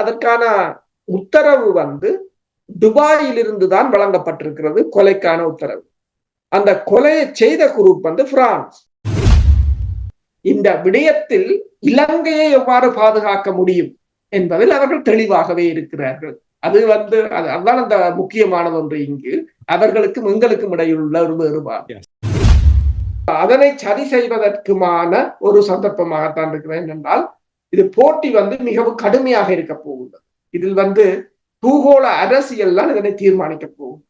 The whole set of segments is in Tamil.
அதற்கான உத்தரவு வந்து துபாயிலிருந்து தான் வழங்கப்பட்டிருக்கிறது கொலைக்கான உத்தரவு. அந்த கொலையை செய்த குரூப் வந்து பிரான்ஸ். இந்த விடயத்தில் இலங்கையை எவ்வாறு பாதுகாக்க முடியும் என்பதில் அவர்கள் தெளிவாகவே இருக்கிறார்கள். அது வந்து அதுதான் அந்த முக்கியமானது ஒன்று இங்கு. அவர்களுக்கும் எங்களுக்கும் இடையில் உள்ள ஒரு வேறுபாடு. அதனை சரி செய்வதற்குமான ஒரு சந்தர்ப்பமாகத்தான் இருக்கிறேன் என்றால் இது போட்டி வந்து மிகவும் கடுமையாக இருக்க போகுது. இதில் வந்து பூகோள அரசியல் தான் இதனை தீர்மானிக்க போகும்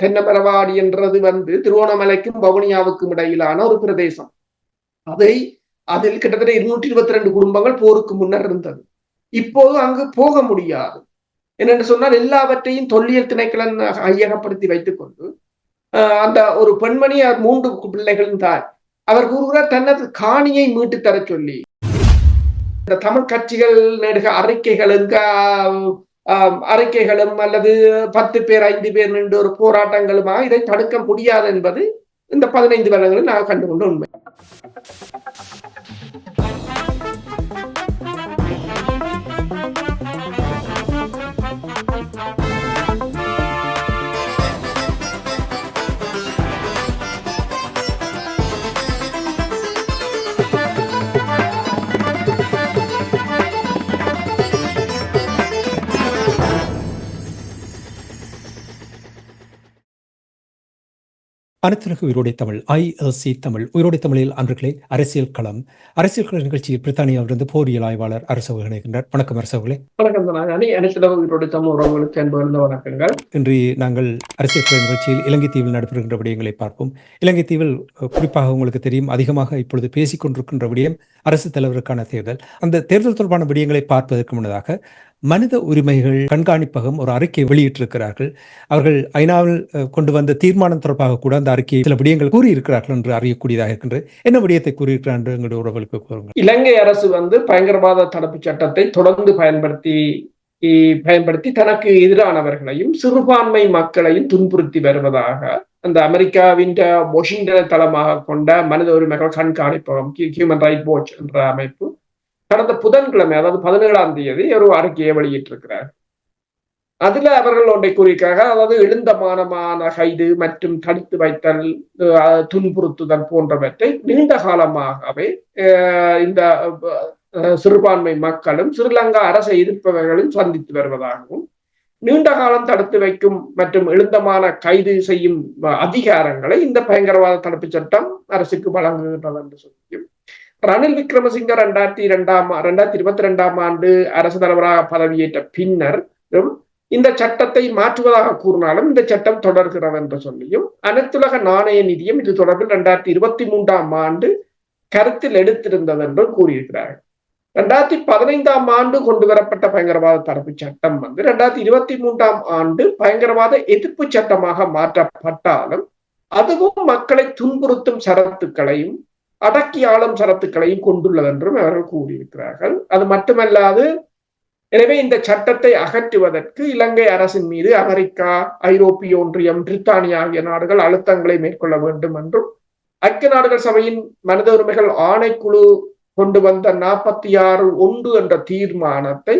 தென்னமரவாடி என்றது வந்து திருவோணமலைக்கும் வவுனியாவுக்கும் இடையிலான ஒரு பிரதேசம். அதை அதில் கிட்டத்தட்ட இருநூற்றி இருபத்தி ரெண்டு குடும்பங்கள் போருக்கு முன்னர் இருந்தது. இப்போது அங்கு போக முடியாது. என்னென்று சொன்னால் எல்லாவற்றையும் தொல்லியல் திணைக்களன் ஐயகப்படுத்தி வைத்துக் கொண்டு அந்த ஒரு பெண்மணி மூன்று பிள்ளைகளும் தாய். அவர் கூறுகிறார் தனது காணியை மீட்டு தர சொல்லி இந்த தமிழ் கட்சிகள் நெடுக அறிக்கைகளும் அறிக்கைகளும் அல்லது பத்து பேர் ஐந்து பேர் நின்று ஒரு போராட்டங்களுமா? இதை தடுக்க முடியாது என்பது இந்த பதினைந்து வருடங்களில் நான் கண்டுகொண்ட உண்மை. அனைத்துலக உயிரோடை தமிழ் ஐஎல்சி தமிழ் உயிரோடை தமிழில் அன்றுகளே அரசியல் களம். அரசியல் கள நிகழ்ச்சியில் பிரித்தானியாவிலிருந்து போரியல் ஆய்வாளர் அரசு இணைகின்றார் வணக்கம் அரசவர்களே வணக்கம் உறவுகளுக்கு அன்பு வணக்கங்கள். இன்று நாங்கள் அரசியல் கள நிகழ்ச்சியில் இலங்கை தீவில் நடைபெறுகின்ற விடயங்களை பார்ப்போம். இலங்கை தீவில் குறிப்பாக உங்களுக்கு தெரியும் அதிகமாக இப்பொழுது பேசிக் கொண்டிருக்கின்ற விடயம் அரசு தலைவருக்கான தேர்தல். அந்த தேர்தல் தொடர்பான விடயங்களை பார்ப்பதற்கு முன்னதாக மனித உரிமைகள் கண்காணிப்பகம் ஒரு அறிக்கை வெளியிட்டிருக்கிறார்கள். அவர்கள் ஐநாவில் கொண்டு வந்த தீர்மானம் தொடர்பாக கூட அந்த அறிக்கையை சில விடயங்கள் கூறியிருக்கிறார்கள் என்று அறியக்கூடியதாக இருக்கின்றது. என்ன விடயத்தை கூறியிருக்கிறார் என்று எங்களுடைய உறவுகளுக்கு கூறுங்கள். இலங்கை அரசு வந்து பயங்கரவாத தடுப்பு சட்டத்தை தொடர்ந்து பயன்படுத்தி பயன்படுத்தி தனக்கு எதிரானவர்களையும் சிறுபான்மை மக்களையும் துன்புறுத்தி வருவதாக அந்த அமெரிக்காவின் வாஷிங்டனை தளமாக கொண்ட மனித உரிமைகள் கண்காணிப்பகம் ஹியூமன் ரைட் வாட்ச் என்ற அமைப்பு கடந்த புதன்கிழமை அதாவது பதினேழாம் தேதி ஒரு அறிக்கையை வெளியிட்டிருக்கிறார். அதுல அவர்கள் ஒன்றை கூறியிருக்காங்க அதாவது எழுந்தமானமான கைது மற்றும் தடுத்து வைத்தல் துன்புறுத்துதல் போன்றவற்றை நீண்ட காலமாகவே இந்த சிறுபான்மை மக்களும் ஸ்ரீலங்கா அரசை எதிர்ப்பவர்களும் சந்தித்து வருவதாகவும் நீண்ட காலம் தடுத்து வைக்கும் மற்றும் எழுந்தமான கைது செய்யும் அதிகாரங்களை இந்த பயங்கரவாத தடுப்பு சட்டம் அரசுக்கு வழங்குகின்றது என்று சொல்லியும் ரணில் விக்ரமசிங்க ரெண்டாயிரத்தி இரண்டாம் ரெண்டாயிரத்தி இருபத்தி ரெண்டாம் ஆண்டு அரசு தலைவராக பதவியேற்ற பின்னர் இந்த சட்டத்தை மாற்றுவதாக கூறினாலும் இந்த சட்டம் தொடர்கிறது என்று சொல்லியும் அனைத்துலக நாணய நிதியம் இது தொடர்பில் இரண்டாயிரத்தி இருபத்தி மூன்றாம் ஆண்டு கருத்தில் எடுத்திருந்தது என்றும் கூறியிருக்கிறார்கள். ரெண்டாயிரத்தி பதினைந்தாம் ஆண்டு கொண்டு வரப்பட்ட பயங்கரவாத தடுப்பு சட்டம் வந்து ரெண்டாயிரத்தி இருபத்தி மூன்றாம் ஆண்டு பயங்கரவாத எதிர்ப்பு சட்டமாக மாற்றப்பட்டாலும் அதுவும் மக்களை துன்புறுத்தும் சரத்துக்களையும் அடக்கி ஆளும் சரத்துக்களையும் கொண்டுள்ளது என்றும் அவர்கள் கூறியிருக்கிறார்கள். அது மட்டுமல்லாது எனவே இந்த சட்டத்தை அகற்றுவதற்கு இலங்கை அரசின் மீது அமெரிக்கா ஐரோப்பிய ஒன்றியம் பிரித்தானியா ஆகிய நாடுகள் அழுத்தங்களை மேற்கொள்ள வேண்டும் என்றும் ஐக்கிய நாடுகள் சபையின் மனித உரிமைகள் ஆணைக்குழு கொண்டு வந்த நாற்பத்தி ஆறு ஒன்று என்ற தீர்மானத்தை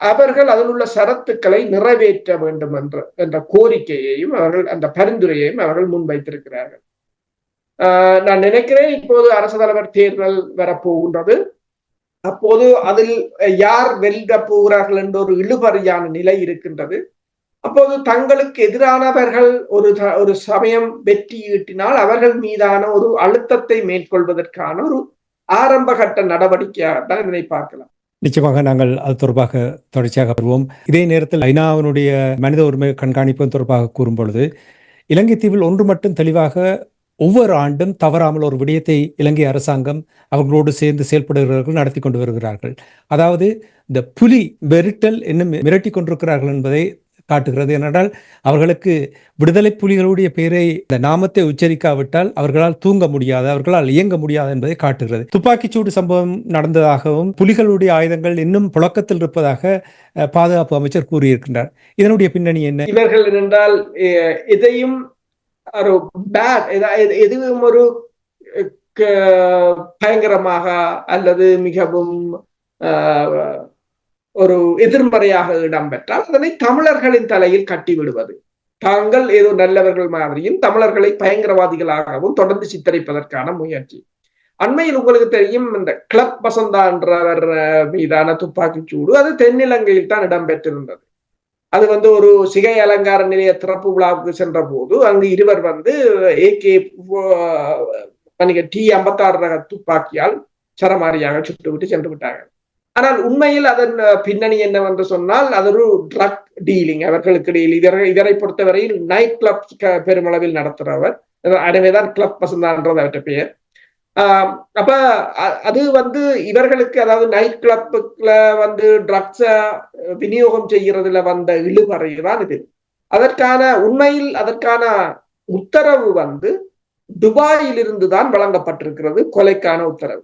அவர்கள் அதில் உள்ள சரத்துக்களை நிறைவேற்ற வேண்டும் என்ற என்ற கோரிக்கையையும் அவர்கள் அந்த பரிந்துரையையும் அவர்கள் முன்வைத்திருக்கிறார்கள். நான் நினைக்கிறேன் இப்போது அரசு தலைவர் தேர்தல் வரப்போகின்றது. அப்போது அதில் யார் வெல்ல போகிறார்கள் என்ற ஒரு இழுபறியான நிலை இருக்கின்றது. அப்போது தங்களுக்கு எதிரானவர்கள் ஒரு ஒரு சமயம் வெற்றி ஈட்டினால் அவர்கள் மீதான ஒரு அழுத்தத்தை மேற்கொள்வதற்கான ஒரு ஆரம்ப கட்ட நடவடிக்கையாகத்தான் இதனை பார்க்கலாம். நிச்சயமாக நாங்கள் அது தொடர்பாக தொடர்ச்சியாக வருவோம். இதே நேரத்தில் ஐநாவினுடைய மனித உரிமை கண்காணிப்பு தொடர்பாக கூறும் பொழுது இலங்கை தீவில் ஒன்று மட்டும் தெளிவாக ஒவ்வொரு ஆண்டும் தவறாமல் ஒரு விடயத்தை இலங்கை அரசாங்கம் அவர்களோடு சேர்ந்து செயல்படுகிறார்கள் நடத்தி கொண்டு வருகிறார்கள். அதாவது இந்த புலி வெரிட்டல் இன்னும் மிரட்டி கொண்டிருக்கிறார்கள் என்பதை காட்டுகிறது. ஏனென்றால் அவர்களுக்கு விடுதலை புலிகளுடைய பெயரை இந்த நாமத்தை உச்சரிக்காவிட்டால் அவர்களால் தூங்க முடியாது அவர்களால் இயங்க முடியாது என்பதை காட்டுகிறது. துப்பாக்கிச்சூடு சம்பவம் நடந்ததாகவும் புலிகளுடைய ஆயுதங்கள் இன்னும் புழக்கத்தில் இருப்பதாக பாதுகாப்பு அமைச்சர் கூறியிருக்கின்றார். இதனுடைய பின்னணி என்ன? இவர்கள் என்றால் இதையும் ஒரு பேட் எதுவும் ஒரு பயங்கரமாக அல்லது மிகவும் ஒரு எதிர்மறையாக இடம்பெற்றால் அதனை தமிழர்களின் தலையில் கட்டி விடுவது. தாங்கள் ஏதோ நல்லவர்கள் மாதிரியும் தமிழர்களை பயங்கரவாதிகளாகவும் தொடர்ந்து சித்தரிப்பதற்கான முயற்சி. அண்மையில் உங்களுக்கு தெரியும் இந்த கிளப் வசந்தா என்றவர் மீதான துப்பாக்கிச்சூடு அது தென்னிலங்கையில் தான் இடம்பெற்றிருந்தது அது வந்து ஒரு சிகை அலங்கார நிலைய திறப்பு விழாவுக்கு சென்ற போது அங்கு இருவர் வந்து ஏகே டி ஐம்பத்தாறு ரக துப்பாக்கியால் சரமாரியாக சுட்டுவிட்டு சென்று விட்டாங்க ஆனால் உண்மையில் அதன் பின்னணி என்னவென்று சொன்னால் அது ஒரு ட்ரக் டீலிங் அவர்களுக்கு இடையில். இதரை இதரை பொறுத்தவரையில் நைட் கிளப் பெருமளவில் நடத்துறவர். எனவேதான் கிளப் வசந்தான்றது அவற்றை பெயர். அப்ப அது வந்து இவர்களுக்கு அதாவது நைட் கிளப்புல வந்து ட்ரக்ஸ விநியோகம் செய்யறதுல வந்த இழுபறை தான் இது. அதற்கான உண்மையில் அதற்கான உத்தரவு வந்து துபாயிலிருந்து தான் வழங்கப்பட்டிருக்கிறது கொலைக்கான உத்தரவு.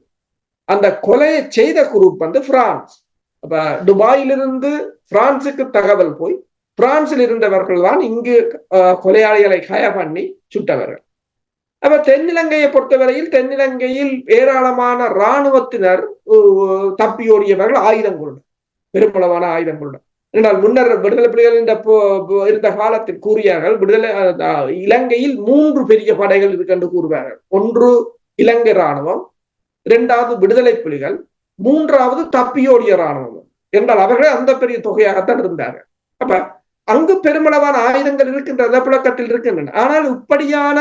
அந்த கொலையை செய்த குரூப் வந்து பிரான்ஸ். அப்ப துபாயிலிருந்து பிரான்சுக்கு தகவல் போய் பிரான்சில் இருந்தவர்கள் தான் இங்கு கொலையாளிகளை கய பண்ணி சுட்டவர்கள். அப்ப தென்னிலங்கையை பொறுத்தவரையில் தென்னிலங்கையில் ஏராளமான இராணுவத்தினர் தப்பியோடியவர்கள் ஆயுதங்களுடன் பெருமளவான ஆயுதங்களுடன் என்றால் முன்னர் விடுதலை புலிகள் இந்த இருந்த காலத்தில் கூறியார்கள் விடுதலை இலங்கையில் மூன்று பெரிய படைகள் இருக்கு என்று கூறுவார்கள். ஒன்று இலங்கை இராணுவம் இரண்டாவது விடுதலை புலிகள் மூன்றாவது தப்பியோடிய இராணுவம். என்றால் அவர்களே அந்த பெரிய தொகையாகத்தான் இருந்தார்கள். அப்ப அங்கு பெருமளவான ஆயுதங்கள் இருக்கின்றன புழக்கத்தில் இருக்கின்றன. ஆனால் இப்படியான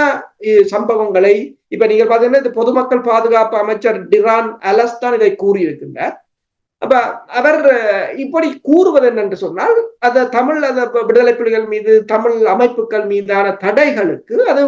சம்பவங்களை இப்ப நீங்க பாத்தீங்கன்னா இந்த பொதுமக்கள் பாதுகாப்பு அமைச்சர் டிரான் அலஸ் தான் இதை கூறியிருக்கின்றார். அப்ப அவர் இப்படி கூறுவது என்னென்று சொன்னால் அந்த தமிழ் அந்த விடுதலை புலிகள் மீது தமிழ் அமைப்புகள் மீதான தடைகளுக்கு அது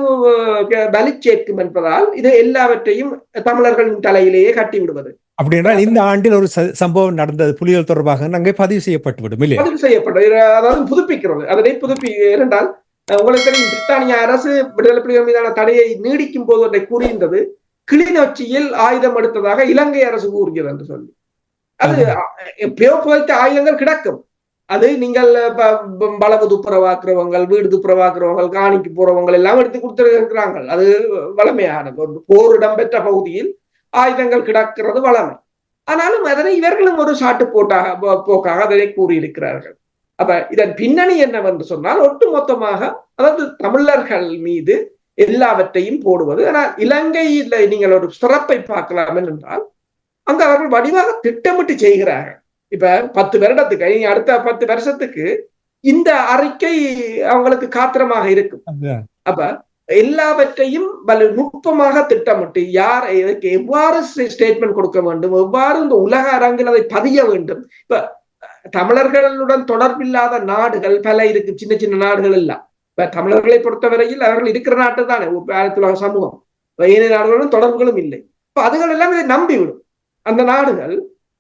வலி சேர்க்கும் என்பதால் இது எல்லாவற்றையும் தமிழர்களின் தலையிலேயே கட்டி விடுவது. அப்படி என்றால் இந்த ஆண்டில் ஒரு சம்பவம் நடந்தது. புலிகள் தொடர்பாக அங்கே பதிவு செய்யப்பட்டுவிடும் இல்லையா? பதிவு செய்யப்பட்டது அதாவது புதுப்பிக்கிறது. அதனை புதுப்பி இரண்டால் உங்களுக்கு தெரியும் பிரித்தானிய அரசு விடுதலை புலிகள் மீதான தடையை நீடிக்கும் போது ஒன்றை கூறியிருந்தது. கிளிநொச்சியில் ஆயுதம் எடுத்ததாக இலங்கை அரசு கூறுகிறது என்று சொல்லி. அது எப்பயோ புதைத்த ஆயுதங்கள் கிடக்கும். அது நீங்கள் வளவு துப்புரவாக்குறவங்க வீடு துப்புரவாக்குறவங்க காணிக்கு போறவங்க எல்லாம் எடுத்து கொடுத்துருக்கிறாங்க அது வளமையானது ஒரு போர் இடம்பெற்ற பகுதியில் ஆயுதங்கள் கிடக்கிறது வளமை. ஆனாலும் அதனை இவர்களும் ஒரு சாட்டு போட்டாக போக்காக அதனை கூறியிருக்கிறார்கள். அப்ப இதன் பின்னணி என்னவென்று சொன்னால் ஒட்டுமொத்தமாக அதாவது தமிழர்கள் மீது எல்லாவற்றையும் போடுவது. ஆனால் இலங்கையில் நீங்கள் ஒரு சிறப்பை பார்க்கலாம் என்றால் அங்க அவர்கள் வடிவாக திட்டமிட்டு செய்கிறார்கள். இப்ப பத்து வருடத்துக்கு அடுத்த பத்து வருஷத்துக்கு இந்த அறிக்கை அவங்களுக்கு காத்திரமாக இருக்கும். அப்ப எல்லாவற்றையும் பல நுட்பமாக திட்டமிட்டு யார் இதற்கு எவ்வாறு ஸ்டேட்மெண்ட் கொடுக்க வேண்டும்? எவ்வாறு இந்த உலக அரங்கில் அதை பதிய வேண்டும்? இப்ப தமிழர்களுடன் தொடர்பில்லாத நாடுகள் பல இருக்கு சின்ன சின்ன நாடுகள் எல்லாம். இப்ப தமிழர்களை பொறுத்தவரையில் அவர்கள் இருக்கிற நாட்டு தானே உலக சமூகம். ஏனைய நாடுகளுடன் தொடர்புகளும் இல்லை. இப்ப அதுகள் எல்லாம் இதை நம்பிவிடும். அந்த நாடுகள்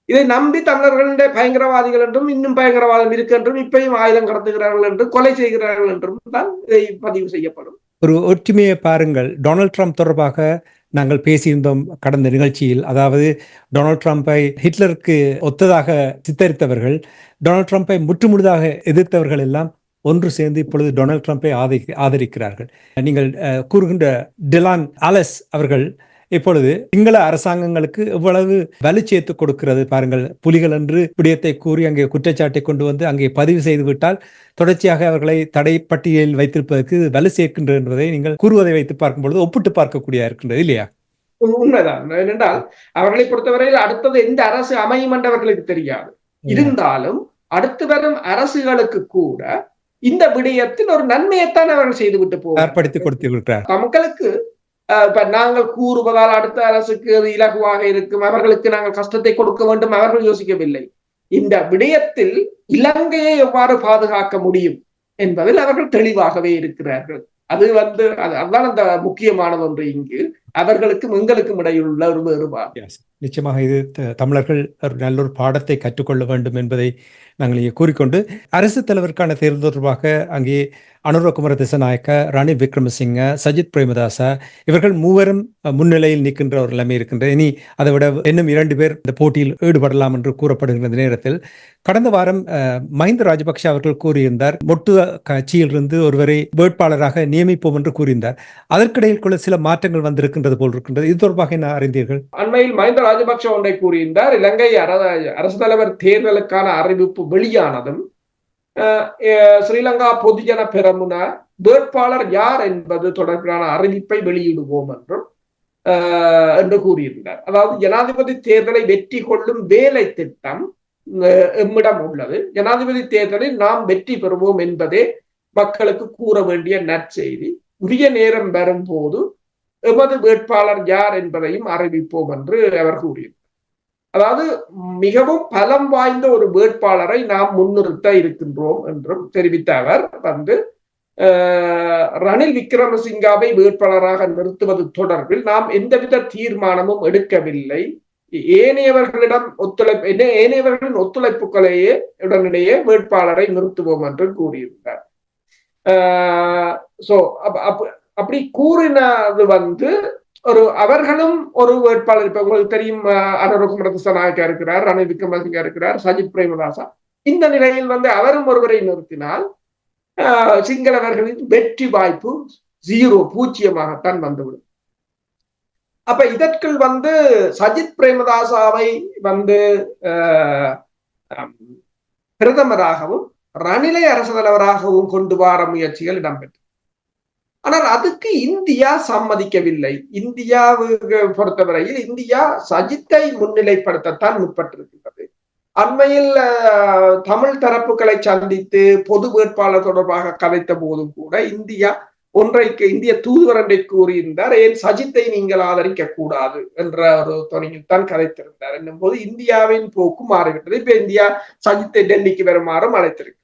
இதை நம்பி தமிழர்களுடைய பயங்கரவாதிகள் என்றும் இன்னும் பயங்கரவாதம் இருக்கு என்றும் இப்பயும் ஆயுதம் கடத்துகிறார்கள் என்றும் கொலை செய்கிறார்கள் என்றும் தான் இதை பதிவு செய்யப்படும். ஒரு ஒற்றுமையை பாருங்கள். டொனால்ட் ட்ரம்ப் தொடர்பாக நாங்கள் பேசியிருந்தோம் கடந்த நிகழ்ச்சியில். அதாவது டொனால்ட் ட்ரம்ப்பை ஹிட்லருக்கு ஒத்ததாக சித்தரித்தவர்கள் டொனால்ட் ட்ரம்ப்பை முற்றுமுழுதாக எதிர்த்தவர்கள் எல்லாம் ஒன்று சேர்ந்து இப்பொழுது டொனால்ட் ட்ரம்ப்பை ஆதரி ஆதரிக்கிறார்கள். நீங்கள் கூறுகின்ற டிலான் அலஸ் அவர்கள் இப்பொழுது சிங்கள அரசாங்கங்களுக்கு எவ்வளவு வலு சேர்த்து கொடுக்கிறது பாருங்கள். புலிகள் என்று விடயத்தை கூறி அங்கே குற்றச்சாட்டை கொண்டு வந்து அங்கே பதிவு செய்து விட்டால் தொடர்ச்சியாக அவர்களை தடை பட்டியலில் வைத்திருப்பதற்கு வலு சேர்க்கின்றது என்பதை நீங்கள் கூறுவதை வைத்து பார்க்கும் பொழுது ஒப்பிட்டு பார்க்கக்கூடிய இருக்கின்றது இல்லையா? உண்மைதான். ஏனென்றால் அவர்களை பொறுத்தவரையில் அடுத்தது எந்த அரசு அமையும் என்று அவர்களுக்கு தெரியாது. இருந்தாலும் அடுத்து வரும் அரசுகளுக்கு கூட இந்த விடயத்தில் ஒரு நன்மையைத்தான் அவர்கள் செய்துவிட்டு போவார் ஏற்படுத்தி கொடுத்திருக்கிறார் மக்களுக்கு இப்ப நாங்கள் கூறுவதால் அடுத்த அரசுக்கு அது இலகுவாக இருக்கும். அவர்களுக்கு நாங்கள் கஷ்டத்தை கொடுக்க வேண்டும். அவர்கள் யோசிக்கவில்லை. இந்த விடயத்தில் இலங்கையை எவ்வாறு பாதுகாக்க முடியும் என்பதில் அவர்கள் தெளிவாகவே இருக்கிறார்கள். அது வந்து அதுதான் அந்த முக்கியமானது ஒன்று இங்கு. அவர்களுக்கும் எங்களுக்கும் இடையில் உள்ள ஒரு வேறுபாடு. நிச்சயமாக இது தமிழர்கள் நல்லொரு நல்ல ஒரு பாடத்தை கற்றுக்கொள்ள வேண்டும் என்பதை நாங்கள் இங்கே கூறிக்கொண்டு அரசு தலைவருக்கான தேர்தல் தொடர்பாக அங்கே அனுரகுமார திசநாயக்க ரணில் விக்ரமசிங்க சஜித் பிரேமதாசா இவர்கள் மூவரும் முன்னிலையில் நிற்கின்ற ஒரு நிலைமை இருக்கின்ற இனி அதை விட இன்னும் இரண்டு பேர் இந்த போட்டியில் ஈடுபடலாம் என்று கூறப்படுகின்ற நேரத்தில் கடந்த வாரம் மஹிந்த ராஜபக்ஷ அவர்கள் கூறியிருந்தார் மொட்டு கட்சியிலிருந்து ஒருவரை வேட்பாளராக நியமிப்போம் என்று கூறியிருந்தார். அதற்கிடையில் கூட சில மாற்றங்கள் வந்திருக்கின்ற இருக்கின்றது போல் இருக்கின்றது. இது தொடர்பாக என்ன அறிந்தீர்கள்? அண்மையில் மஹிந்த ராஜபக்ஷ ஒன்றை கூறியிருந்தார். இலங்கை அரசு தலைவர் தேர்தலுக்கான அறிவிப்பு வெளியானதும் ஸ்ரீலங்கா பொதுஜன பெரமுன வேட்பாளர் யார் என்பது தொடர்பான அறிவிப்பை வெளியிடுவோம் என்றும் என்று கூறியிருந்தார். அதாவது ஜனாதிபதி தேர்தலை வெற்றி கொள்ளும் வேலை திட்டம் எம்மிடம் உள்ளது. ஜனாதிபதி தேர்தலில் நாம் வெற்றி பெறுவோம் என்பதே மக்களுக்கு கூற வேண்டிய நற்செய்தி. உரிய நேரம் வரும்போது எமது வேட்பாளர் யார் என்பதையும் அறிவிப்போம் என்று அவர் கூறினார். அதாவது மிகவும் பலம் வாய்ந்த ஒரு வேட்பாளரை நாம் முன்னிறுத்த இருக்கின்றோம் என்றும் தெரிவித்த அவர் வந்து ரணில் விக்ரமசிங்காவை வேட்பாளராக நிறுத்துவது தொடர்பில் நாம் எந்தவித தீர்மானமும் எடுக்கவில்லை. ஏனையவர்களிடம் ஒத்துழைப்பு ஏனையவர்களின் ஒத்துழைப்புகளையே உடனடியே வேட்பாளரை நிறுத்துவோம் என்று கூறியிருந்தார். சோ அப்படி கூறினது வந்து ஒரு அவர்களும் ஒரு வேட்பாளர். இப்ப உங்களுக்கு தெரியும் அனுரகுமர திசநாயக்கா இருக்கிறார் ரணில் விக்ரமசிங்கா இருக்கிறார் சஜித் பிரேமதாசா. இந்த நிலையில் வந்து அவரும் ஒருவரை நிறுத்தினால் சிங்களவர்களின் வெற்றி வாய்ப்பு ஜீரோ பூஜ்ஜியமாகத்தான் வந்துவிடும். அப்ப இதற்குள் வந்து சஜித் பிரேமதாசாவை வந்து பிரதமராகவும் ரணிலை அரசு தலைவராகவும் கொண்டு வர முயற்சிகள் இடம்பெற்று ஆனால் அதுக்கு இந்தியா சம்மதிக்கவில்லை. இந்தியாவுக்கு பொறுத்தவரையில் இந்தியா சஜித்தை முன்னிலைப்படுத்தத்தான் முற்பட்டிருக்கின்றது. அண்மையில் தமிழ் தரப்புகளை சந்தித்து பொது வேட்பாளர் தொடர்பாக கதைத்த போதும் கூட இந்தியா ஒன்றைக்கு இந்திய தூதுவர் கூறியிருந்தார். ஏன் சஜித்தை நீங்கள் ஆதரிக்க கூடாது என்ற ஒரு துணையில் தான் கதைத்திருந்தார். என்னும் போது இந்தியாவின் போக்கு மாறிவிட்டது. இப்ப இந்தியா சஜித்தை டெல்லிக்கு வருமாறும் அழைத்திருக்கு.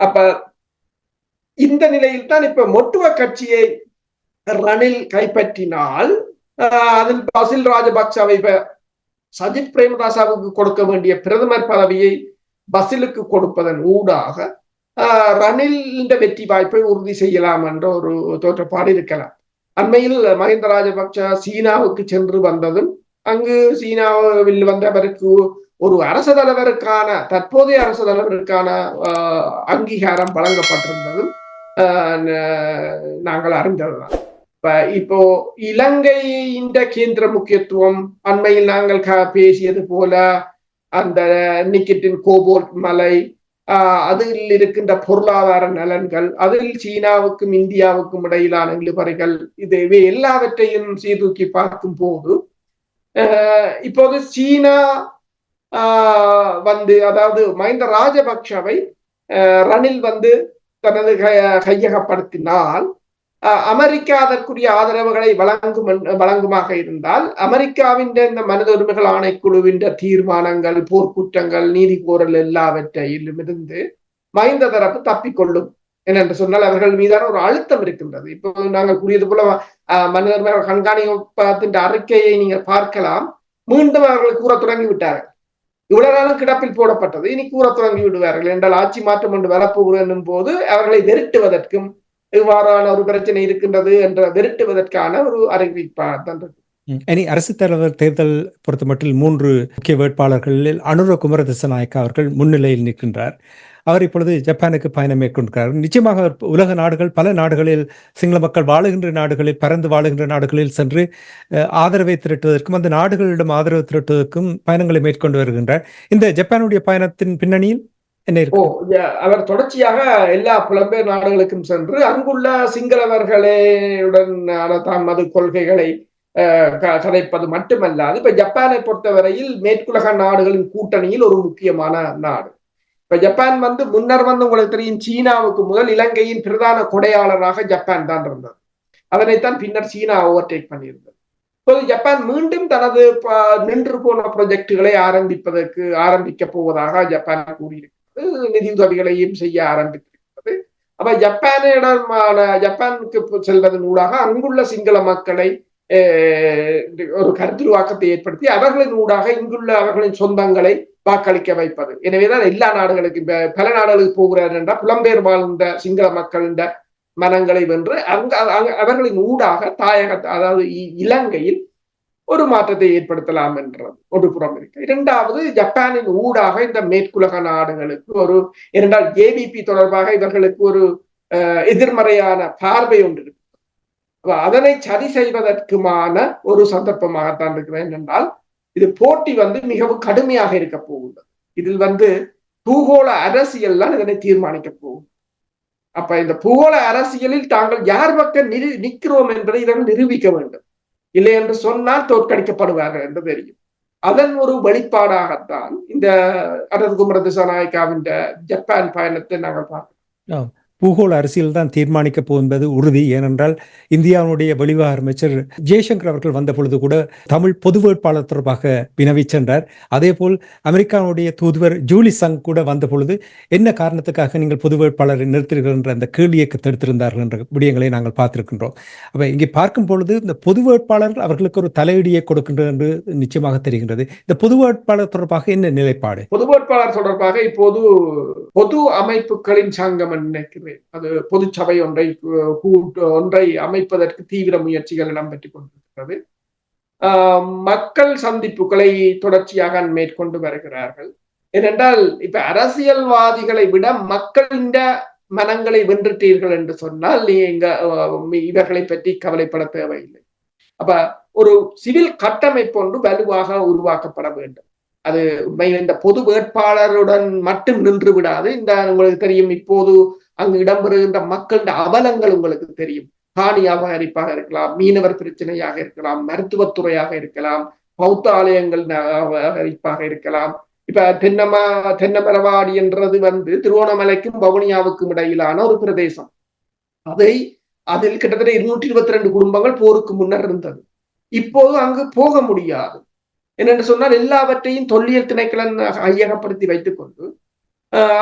அப்ப இந்த நிலையில் தான் இப்ப மொட்டுவ கட்சியை ரணில் கைப்பற்றினால் அதில் பசில் ராஜபக்சவை சஜித் பிரேமதாசாவுக்கு கொடுக்க வேண்டிய பிரதமர் பதவியை பசிலுக்கு கொடுப்பதன் ஊடாக ரணில் இந்த வெற்றி வாய்ப்பை உறுதி செய்யலாம் என்ற ஒரு தோற்றப்பாடு இருக்கலாம். அண்மையில் மஹிந்த ராஜபக்ச சீனாவுக்கு சென்று வந்ததும் அங்கு சீனாவில் வந்தவருக்கு ஒரு அரசு தலைவருக்கான தற்போதைய அரசு தலைவருக்கான அங்கீகாரம் வழங்கப்பட்டிருந்ததும் நாங்கள் அறிந்ததுதான். இப்போ இலங்கையின் கேந்திர முக்கியத்துவம் அண்மையில் நாங்கள் பேசியது போல அந்த நிக்கெட்டின் கோபோல்ட் மலை அதில் இருக்கின்ற பொருளாதார நலன்கள் அதில் சீனாவுக்கும் இந்தியாவுக்கும் இடையிலான இழுபறைகள் இது இவை எல்லாவற்றையும் சீர்தூக்கி பார்க்கும் போது இப்போது சீனா வந்து அதாவது மஹிந்த ராஜபக்ஷவை ரணில் வந்து தனது கையகப்படுத்தினால் அமெரிக்கா அதற்குரிய ஆதரவுகளை வழங்கும் வழங்குமாக இருந்தால் அமெரிக்காவின் இந்த மனித உரிமைகள் ஆணைக்குழுவின் தீர்மானங்கள் போர்க்குற்றங்கள் நீதி கோரல் எல்லாவற்றையிலும் இருந்து மஹிந்த தரப்பு தப்பிக்கொள்ளும் என்னென்று சொன்னால் அவர்கள் மீதான ஒரு அழுத்தம் இருக்கின்றது. இப்போ நாங்கள் கூறியது போல மனித உரிமைகள் கண்காணிப்பத்தின் அறிக்கையை நீங்கள் பார்க்கலாம். மீண்டும் அவர்கள் கூற தொடங்கி விட்டார்கள் இவ்வளவு நாளும் கிடப்பில் போடப்பட்டது. இனி கூற தொடங்கி விடுவார்கள். என்றால் ஆட்சி மாற்றம் என்று வரப்போகிறேன் போது அவர்களை வெறுட்டுவதற்கும் இவ்வாறான ஒரு பிரச்சனை இருக்கின்றது என்ற வெறுட்டுவதற்கான ஒரு அறிவிப்பாக தான் இனி அரசு தலைவர் தேர்தல் பொறுத்தமட்டில் மூன்று முக்கிய வேட்பாளர்களில் அனுர குமர திசநாயக்கா அவர்கள் முன்னிலையில் நிற்கின்றார். அவர் இப்பொழுது ஜப்பானுக்கு பயணம் மேற்கொண்டிருக்கிறார். நிச்சயமாக உலக நாடுகள் பல நாடுகளில் சிங்கள மக்கள் வாழுகின்ற நாடுகளில் பறந்து வாழுகின்ற நாடுகளில் சென்று ஆதரவை திரட்டுவதற்கும் அந்த நாடுகளிடம் ஆதரவு திரட்டுவதற்கும் பயணங்களை மேற்கொண்டு வருகின்றார். இந்த ஜப்பானுடைய பயணத்தின் பின்னணியில் என்ன ஓ அவர் தொடர்ச்சியாக எல்லா புலம்பெயர் நாடுகளுக்கும் சென்று அங்குள்ள சிங்களவர்களுடன் தமது கொள்கைகளை கதைப்பது மட்டுமல்லாது இப்ப ஜப்பானை பொறுத்தவரையில் மேற்குலக நாடுகளின் கூட்டணியில் ஒரு முக்கியமான நாடு. இப்ப ஜப்பான் வந்து முன்னர் வந்து உங்களுக்கு தெரியும் சீனாவுக்கு முதல் இலங்கையின் பிரதான கொடையாளராக ஜப்பான் தான் இருந்தது அதனைத்தான் பின்னர் சீனா ஓவர்டேக் பண்ணியிருந்தது. இப்போது ஜப்பான் மீண்டும் தனது நின்று போன ப்ரொஜெக்டுகளை ஆரம்பிப்பதற்கு ஆரம்பிக்க போவதாக ஜப்பான் கூறியிருக்கிறது. நிதியுதவிகளையும் செய்ய ஆரம்பித்திருக்கிறது. அப்ப ஜப்பானிடமான ஜப்பானுக்கு செல்வதன் ஊடாக அங்குள்ள சிங்கள மக்களை ஒரு கருத்துருவாக்கத்தை ஏற்படுத்தி அவர்களின் ஊடாக இங்குள்ள அவர்களின் சொந்தங்களை வாக்களிக்க வைப்பது. எனவேதான் எல்லா நாடுகளுக்கும் பல நாடுகளுக்கு போகிறார் என்றால் புலம்பெயர் வாழ்ந்த சிங்கள மக்களின் மனங்களை வென்று அங்க அவர்களின் ஊடாக தாயக அதாவது இலங்கையில் ஒரு மாற்றத்தை ஏற்படுத்தலாம் என்றது ஒரு புறம் இருக்கு. இரண்டாவது ஜப்பானின் ஊடாக இந்த மேற்குலக நாடுகளுக்கு ஒரு இரண்டால் ஏபிபி தொடர்பாக இவர்களுக்கு ஒரு எதிர்மறையான பார்வை ஒன்று இருக்கு. அதனை சரி செய்வதற்குமான ஒரு சந்தர்ப்பமாகத்தான் இருக்கிறேன் என்றால் இது போட்டி வந்து மிகவும் கடுமையாக இருக்க போகுது இதில் வந்து பூகோள அரசியல் தான் இதனை தீர்மானிக்க போகும். அப்ப இந்த பூகோள அரசியலில் தாங்கள் யார் பக்கம் நிரு நிற்கிறோம் என்பதை இவர்கள் நிரூபிக்க வேண்டும். இல்லை என்று சொன்னால் தோற்கடிக்கப்படுவார்கள் என்று தெரியும். அதன் ஒரு வெளிப்பாடாகத்தான் இந்த அடர் குமர திசாநாயக்காவின் ஜப்பான் பயணத்தை நாங்கள் பார்க்கிறோம். பூகோள அரசியல் தான் தீர்மானிக்கப் போஎன்பது உறுதி. ஏனென்றால் இந்தியாவுடைய வெளிவார அமைச்சர் ஜெய்சங்கர் அவர்கள் வந்த பொழுது கூட தமிழ் பொது வேட்பாளர் தொடர்பாக வினவி சென்றார். அதே போல் அமெரிக்காவுடைய தூதுவர் ஜூலி சங் கூட வந்த பொழுது என்ன காரணத்துக்காக நீங்கள் பொது வேட்பாளரை நிறுத்துகிறீர்கள் என்ற அந்த கேள்வியை தடுத்திருந்தார்கள் என்ற விடயங்களை நாங்கள் பார்த்திருக்கின்றோம். அப்ப இங்கே பார்க்கும் பொழுது இந்த பொது வேட்பாளர்கள் அவர்களுக்கு ஒரு தலையீடியை கொடுக்கின்றது என்று நிச்சயமாக தெரிகின்றது. இந்த பொது வேட்பாளர் தொடர்பாக என்ன நிலைப்பாடு? பொது வேட்பாளர் தொடர்பாக இப்போது பொது அமைப்புகளின் சங்கம் நினைக்கிறேன் அது பொது சபை ஒன்றை ஒன்றை அமைப்பதற்கு தீவிர முயற்சிகள் இடம்பெற்றுக் கொண்டிருக்கிறது. மக்கள் சந்திப்புகளை தொடர்ச்சியாக மேற்கொண்டு வருகிறார்கள். ஏனென்றால் இப்ப அரசியல்வாதிகளை விட மக்களின் மனங்களை வென்றுட்டீர்கள் என்று சொன்னால் நீ நீங்க இவர்களை பற்றி கவலைப்பட தேவையில்லை. அப்ப ஒரு சிவில் கட்டமைப்பு ஒன்று வலுவாக உருவாக்கப்பட வேண்டும். அது உண்மையில் இந்த பொது வேட்பாளருடன் மட்டும் நின்று விடாது. இந்த உங்களுக்கு தெரியும் இப்போது அங்கு இடம்பெறுகின்ற மக்களின் அவலங்கள் உங்களுக்கு தெரியும். காணி அபகரிப்பாக இருக்கலாம் மீனவர் பிரச்சனையாக இருக்கலாம் மருத்துவத்துறையாக இருக்கலாம் பௌத்த ஆலயங்கள் அபகரிப்பாக இருக்கலாம். இப்ப தென்னமா தென்னமரவாடி என்றது வந்து திருவோணமலைக்கும் வவுனியாவுக்கும் இடையிலான ஒரு பிரதேசம். அதை அதில் கிட்டத்தட்ட இருநூற்றி இருபத்தி ரெண்டு குடும்பங்கள் போருக்கு முன்னர் இருந்தது. இப்போது அங்கு போக முடியாது. என்னென்று சொன்னால் எல்லாவற்றையும் தொல்லியல் திணைக்களன் ஐயகப்படுத்தி வைத்துக் கொண்டு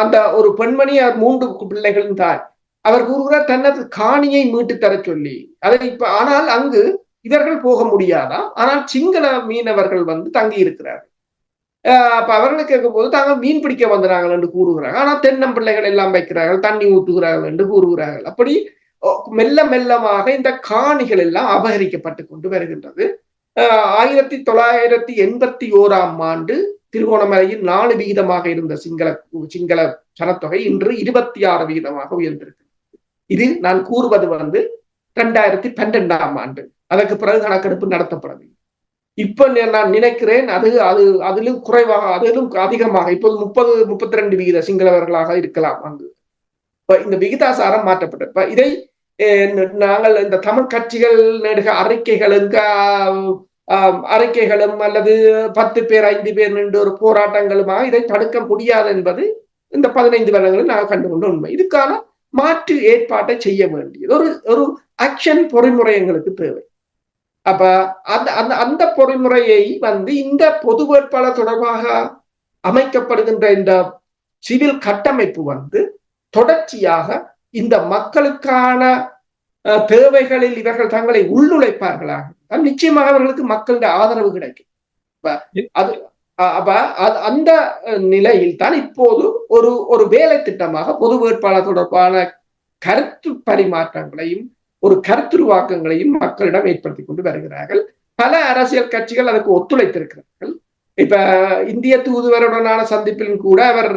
அந்த ஒரு பெண்மணி மூன்று பிள்ளைகளின் தாய். அவர் கூறுகிறார் தனது காணியை மீட்டு தர சொல்லி. அதை இப்ப ஆனால் அங்கு இவர்கள் போக முடியாதா? ஆனால் சிங்கள மீனவர்கள் வந்து தங்கி இருக்கிறார்கள் அப்ப அவர்களை கேட்கும் போது தாங்கள் மீன் பிடிக்க வந்தார்கள் என்று கூறுகிறாங்க ஆனால் தென்னம்பிள்ளைகள் எல்லாம் வைக்கிறார்கள் தண்ணி ஊற்றுகிறார்கள் என்று கூறுகிறார்கள். அப்படி மெல்ல மெல்லமாக இந்த காணிகள் எல்லாம் அபகரிக்கப்பட்டு கொண்டு வருகின்றது. ஆயிரத்தி தொள்ளாயிரத்தி எண்பத்தி ஓராம் ஆண்டு திருகோணமலையில் நாலு விகிதமாக இருந்த சிங்கள சிங்கள சனத்தொகை இன்று இருபத்தி ஆறு விகிதமாக உயர்ந்திருக்கு. இது நான் கூறுவது வந்து ரெண்டாயிரத்தி பன்னெண்டாம் ஆண்டு. அதற்கு பிறகு கணக்கெடுப்பு நடத்தப்படவில்லை. இப்ப நான் நினைக்கிறேன் அது அது அதிலும் குறைவாக அதிலும் அதிகமாக இப்போது முப்பது முப்பத்தி ரெண்டு விகித சிங்களவர்களாக இருக்கலாம் அங்கு. இந்த விகிதாசாரம் மாற்றப்பட்டது இதை நாங்கள் இந்த தமிழ் கட்சிகள் நெடுக அறிக்கைகளுக்கு அறிக்கைகளும் அல்லது பத்து பேர் ஐந்து பேர் நின்று ஒரு போராட்டங்களுமா? இதை தடுக்க முடியாது என்பது இந்த பதினைந்து வருடங்களில் நாங்கள் கண்டுகொண்ட உண்மை. இதுக்கான மாற்று ஏற்பாட்டை செய்ய வேண்டியது. ஒரு ஒரு ஆக்ஷன் பொறிமுறை எங்களுக்கு தேவை. அப்ப அந்த அந்த அந்த பொறிமுறையை வந்து இந்த பொது வேட்பாளர் தொடர்பாக அமைக்கப்படுகின்ற இந்த சிவில் கட்டமைப்பு வந்து தொடர்ச்சியாக இந்த மக்களுக்கான தேவைகளில் இவர்கள் தங்களை உள்ளுழைப்பார்களாக. நிச்சயமாக அவர்களுக்கு மக்களுடைய ஆதரவு கிடைக்கும். அது அப்ப அந்த நிலையில் தான் இப்போது ஒரு ஒரு வேலை திட்டமாக பொது வேட்பாளர் தொடர்பான கருத்து பரிமாற்றங்களையும் ஒரு கருத்துருவாக்கங்களையும் மக்களிடம் ஏற்படுத்தி கொண்டு வருகிறார்கள். பல அரசியல் கட்சிகள் அதற்கு ஒத்துழைத்திருக்கிறார்கள். இப்ப இந்திய தூதுவருடனான சந்திப்பிலும் கூட அவர்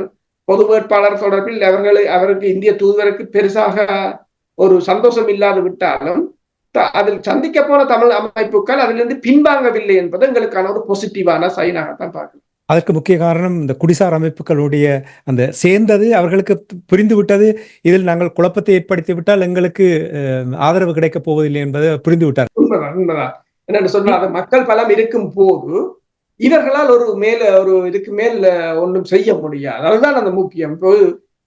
பொது வேட்பாளர் தொடர்பில் அவர்கள் அவருக்கு இந்திய தூதுவருக்கு பெருசாக ஒரு சந்தோஷம் இல்லாது விட்டாலும் அதில் சந்திக்க போன தமிழ் அமைப்புகள் அதிலிருந்து பின்வாங்கவில்லை என்பது எங்களுக்கான ஒரு பாசிட்டிவான சைனாகத்தான் பார்க்கலாம் அதற்கு முக்கிய காரணம் இந்த குடிசார் அமைப்புகளுடைய அந்த சேர்ந்தது அவர்களுக்கு புரிந்து விட்டது இதில் நாங்கள் குழப்பத்தை ஏற்படுத்தி விட்டால் எங்களுக்கு ஆதரவு கிடைக்கப் போவதில்லை என்பதை புரிந்து விட்டார் உண்மைதான் உண்மைதான். என்னன்னு சொன்னா அது மக்கள் பலம் இருக்கும் போது இவர்களால் ஒரு மேல ஒரு இதுக்கு மேல் ஒன்றும் செய்ய முடியாது. அதுதான் அந்த முக்கியம். இப்போ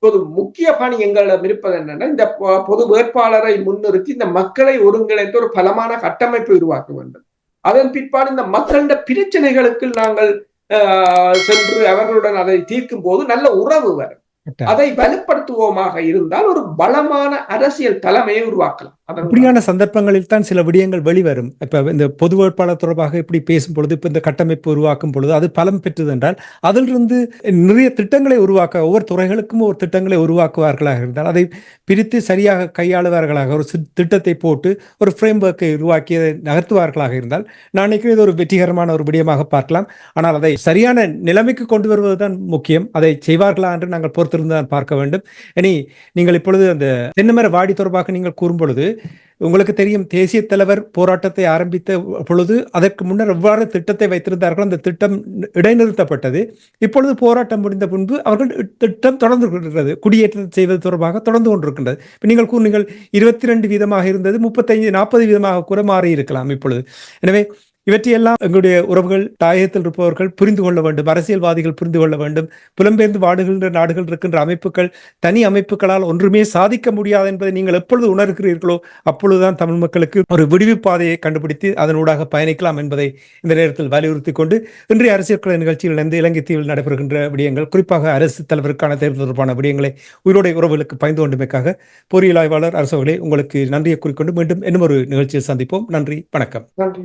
இப்போது முக்கிய பணி எங்களிடம் இருப்பது என்னன்னா இந்த பொது வேட்பாளரை முன்னிறுத்தி இந்த மக்களை ஒருங்கிணைத்து ஒரு பலமான கட்டமைப்பை உருவாக்க வேண்டும். அதன் பிற்பாடு இந்த மக்களின் பிரச்சனைகளுக்கு நாங்கள் சென்று அவர்களுடன் அதை தீர்க்கும் போது நல்ல உறவு வரும். அதை வலுப்படுத்துவோமாக இருந்தால் ஒரு பலமான அரசியல் தலைமையை உருவாக்கலாம். அப்படியான சந்தர்ப்பங்களில் தான் சில விடயங்கள் வெளிவரும். இப்ப இந்த பொது வேட்பாளர் தொடர்பாக இப்படி பேசும் பொழுது இப்ப இந்த கட்டமைப்பு உருவாக்கும் பொழுது அது பலம் பெற்றது என்றால் அதிலிருந்து நிறைய திட்டங்களை உருவாக்க ஒவ்வொரு துறைகளுக்கும் ஒரு திட்டங்களை உருவாக்குவார்களாக இருந்தால் அதை பிரித்து சரியாக கையாளுவார்களாக ஒரு திட்டத்தை போட்டு ஒரு ஃப்ரேம் ஒர்க்கை உருவாக்கி நகர்த்துவார்களாக இருந்தால் நான் நினைக்கிறேன் இது ஒரு வெற்றிகரமான ஒரு விடயமாக பார்க்கலாம். ஆனால் அதை சரியான நிலைமைக்கு கொண்டு வருவதுதான் முக்கியம். அதை செய்வார்களா என்று நாங்கள் பொறுத்திருந்து பார்க்க வேண்டும். இனி நீங்கள் இப்பொழுது அந்த தென்னமர வாடி தொடர்பாக நீங்கள் கூறும் பொழுது உங்களுக்கு தெரியும் தேசிய தலைவர் போராட்டத்தை ஆரம்பித்த பொழுது அதற்கு முன்னர் எவ்வாறு திட்டத்தை வைத்திருந்தார்கள் அந்த திட்டம் இடைநிறுத்தப்பட்டது. இப்பொழுது போராட்டம் முடிந்த பின்பு அவர்கள் திட்டம் தொடர்ந்து கொண்டிருக்கிறது. குடியேற்றம் செய்வது தொடர்பாக தொடர்ந்து கொண்டிருக்கின்றது. இப்போ நீங்கள் கூறினீர்கள் இருபத்தி ரெண்டு வீதமாக இருந்தது முப்பத்தைந்து நாற்பது வீதமாக கூட மாறி இருக்கலாம் இப்பொழுது. எனவே இவற்றையெல்லாம் எங்களுடைய உறவுகள் தாயகத்தில் இருப்பவர்கள் புரிந்து கொள்ள வேண்டும். அரசியல்வாதிகள் புரிந்து கொள்ள வேண்டும். புலம்பெயர்ந்து வாடுகின்ற நாடுகள் இருக்கின்ற அமைப்புகள் தனி அமைப்புகளால் ஒன்றுமே சாதிக்க முடியாது என்பதை நீங்கள் எப்பொழுது உணர்கிறீர்களோ அப்பொழுதுதான் தமிழ் மக்களுக்கு ஒரு விடுவி பாதையை கண்டுபிடித்து அதனூடாக பயணிக்கலாம் என்பதை இந்த நேரத்தில் வலியுறுத்தி கொண்டு இன்றைய அரசியல் கலை நிகழ்ச்சியில் இணைந்து இலங்கை தீவில் நடைபெறுகின்ற விடயங்கள் குறிப்பாக அரசு தலைவருக்கான தேர்தல் தொடர்பான விடயங்களை உயிரோடைய உறவுகளுக்கு பயந்து கொண்டமைக்காக பொறியியல் ஆய்வாளர் அரசவர்களே உங்களுக்கு நன்றியை குறிக்கொண்டு மீண்டும் இன்னும் ஒரு நிகழ்ச்சியில் சந்திப்போம். நன்றி வணக்கம். நன்றி